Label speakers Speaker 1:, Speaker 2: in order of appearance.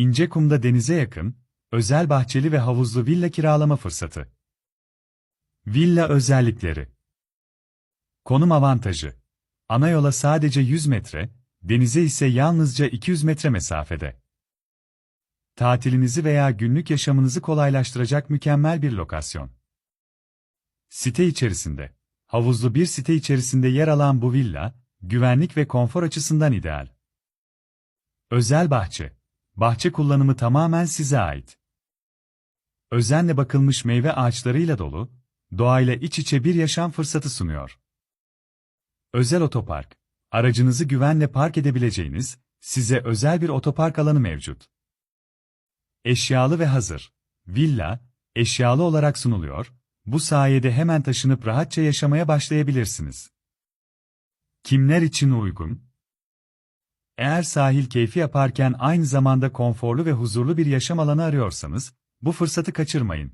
Speaker 1: İncekum'da denize yakın, özel bahçeli ve havuzlu villa kiralama fırsatı. Villa özellikleri Konum avantajı Ana yola sadece 100 metre, denize ise yalnızca 200 metre mesafede. Tatilinizi veya günlük yaşamınızı kolaylaştıracak mükemmel bir lokasyon. Site içerisinde, havuzlu bir site içerisinde yer alan bu villa, güvenlik ve konfor açısından ideal. Özel bahçe. Bahçe kullanımı tamamen size ait. Özenle bakılmış meyve ağaçlarıyla dolu, doğayla iç içe bir yaşam fırsatı sunuyor. Özel otopark. Aracınızı güvenle park edebileceğiniz, size özel bir otopark alanı mevcut. Eşyalı ve hazır. Villa, eşyalı olarak sunuluyor, bu sayede hemen taşınıp rahatça yaşamaya başlayabilirsiniz. Kimler için uygun? Eğer sahil keyfi yaparken aynı zamanda konforlu ve huzurlu bir yaşam alanı arıyorsanız, bu fırsatı kaçırmayın.